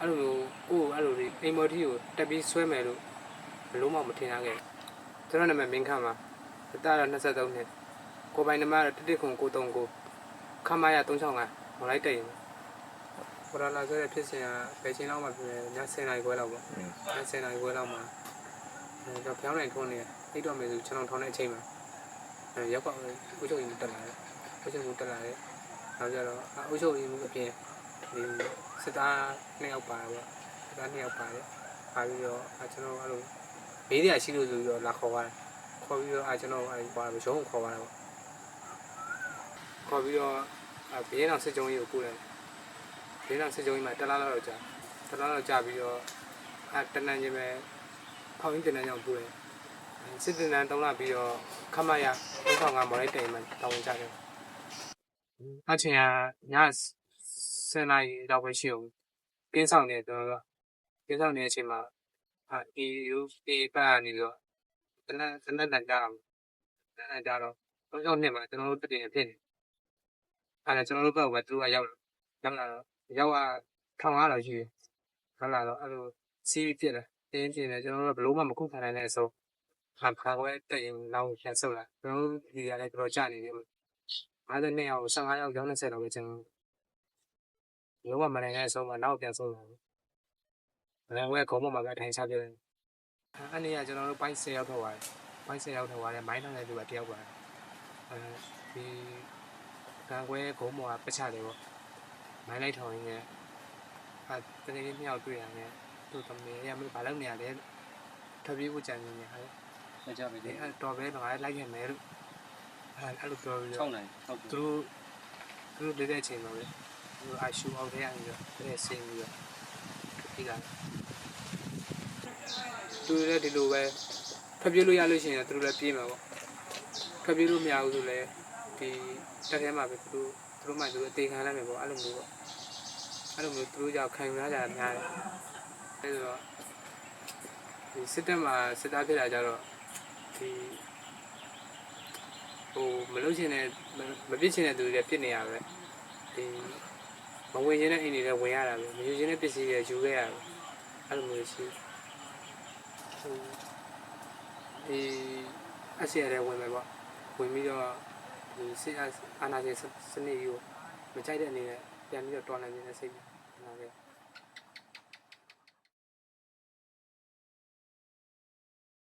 အဲ့လိုမျိုးကိုယ်အဲ့လိုလေးအိမ်မော်တီကိုတက်ပြီးဆွဲမယ်လို့ဘယ်လို့မှမထင်ရခဲ့ဘူးကျွန်တော်နာမည်မင်းခမ်းပါအသက်တော့23နှစ်ကိုယ်ပိုင်နံပါတ်တော့တစ်တစ်ခု939ခမရ365မလိုက်တည်ရင်ပေါ်လာလာဆိုတဲ့ဖြစ်စဉ်ကဘယ်ချိန်လောက်မှပြင်လဲည10နာရီခွဲလောက်ပေါ့อืมည10နာရီခွဲလောက်မှာအဲတော့ပြောင်းနိုင်ထုံးနေအိတ်တော့မယ်ဆိုကျွန်တော်ထောင်းတဲ့အချိန်မှာအဲရောက်ပါဦးဥချုပ်ရင်တက်လာတယ်ဥချုပ်ရင်တက်လာတယ်နောက်ကြတော့ဥချုပ်ရင်အပြင် ဒီစစ်သားနှစ်ယောက်ပါပေါ့စစ်သားနှစ်ယောက်ပါတယ်ပါပြီးတော့အဲကျွန်တော်အဲ့လိုမေးရရှိလို့ဆိုပြီးတော့လာခေါ်ပါတယ်ခေါ်ပြီးတော့အဲကျွန်တော်အဲပါရုံးခေါ်ပါတယ်ပေါ့ခေါ်ပြီးတော့အဲဘေးနောက်စစ်ကြုံကြီးကိုပို့တယ်ဘေးနောက်စစ်ကြုံကြီးမှာတက်လာတော့ကြာတက်လာတော့ကြာပြီးတော့အဲတနန်းချင်းပဲဖောင်းရင်းတနန်းကြောင့်ပို့တယ်စစ်တင်တန်းတုံးလာပြီးတော့ခမရ305မော်လိုက်တိုင်မှာတောင်းကြတယ်အချင်းကည 7နာရီလောက်ပဲရှိအောင်ကင်းဆောင်နေတော့ကင်းဆောင်နေတဲ့အချိန်မှာအဲဒီယူဒီပါနေတော့တနတနတန်ကြအောင်တနကြတော့တော့ကြောင့်နှစ်မှာကျွန်တော်တို့တည်နေဖြစ်နေအဲဒါကျွန်တော်တို့ဘက်ကသူကရောက်ရောက်လာတော့ရောက်ကထောင်ရတော့ရှိတယ်ဟုတ်လာတော့အဲ့လိုစီးဖြစ်တယ်တင်းပြင်းတယ်ကျွန်တော်တို့ဘလို့မှမခုခံနိုင်တဲ့အဆုံးခံခါခွဲတက်ရင်လောက်ပြန်ဆုပ်လာကျွန်တော်တို့ဒီကလည်းတော်တော်ကြာနေတယ်52ရောက်15ရောက်ကျောင်း20လောက်ပဲကျွန်တော် လုံးဝမနိုင်တဲ့အဆုံးမှာနောက်ပြန်ဆုပ်လာတယ်မနိုင်ဝဲခုံးပေါ်မှာပဲထိုင်ချပြတယ်အဲ့ဒီကကျွန်တော်တို့ပိုင်း10ရောက်ထွက်သွားတယ်ပိုင်း10ရောက်ထွက်သွားတယ်မိုင်းထောင်တဲ့သူကတယောက်ပါတယ်အဲဒီကံခွဲခုံးပေါ်ကပချတယ်ပေါ့မိုင်းလိုက်ထောင်ရင်းနဲ့အဲတကယ်ကြီးမြောက်တွေ့ရတယ်သူ့သမီးရမလို့ဘာလုပ်နေရလဲထပ်ပြီးဖို့ကြံနေနေဟာလေမကြပြီလေအဲ့တော်ပဲတော့လိုက်ခဲ့မယ်လို့အဲ့အဲ့လိုပြောပြီးတော့6နိုင်ဟုတ်ပြီသူတို့သူတို့လက်တဲ့အချိန်မှာပဲ သူတို့အရှူအောက်ထဲကနေပြီးတော့တဲ့ဆင်းပြီးတော့ဒီကသူတို့လည်းဒီလိုပဲဖျက်ပြလို့ရလို့ရှိရင်သူတို့လည်းပြေးမှာပေါ့ဖျက်ပြလို့မရဘူးဆိုလည်းဒီတက်ထဲမှာပဲသူတို့သူတို့မှသူတို့အသေးခံလိုက်မယ်ပေါ့အဲ့လိုမျိုးပေါ့အဲ့လိုမျိုးသူတို့ကြောင့်ခံယူရကြတာများတယ်အဲ့တော့ဒီစစ်တပ်မှာစစ်သားဖြစ်တာကြတော့ဒီဟိုမလို့ချင်တဲ့မပြစ်ချင်တဲ့သူတွေပြစ်နေရပဲဒီ မဝင်ချင်တဲ့အိမ်တွေလည်းဝင်ရတာပဲမယူချင်တဲ့ပစ္စည်းတွေယူခဲ့ရပဲအဲ့လိုမျိုးရှိဟိုဒီအစီအရဲဝင်မယ်ပေါ့ဝင်ပြီးတော့ဒီစစ်အာဏာရှင်စနစ်ကြီးကိုမကြိုက်တဲ့အနေနဲ့ပြန်ပြီးတော့တော်လှန်နေတဲ့စိတ်နဲ့နားခဲ့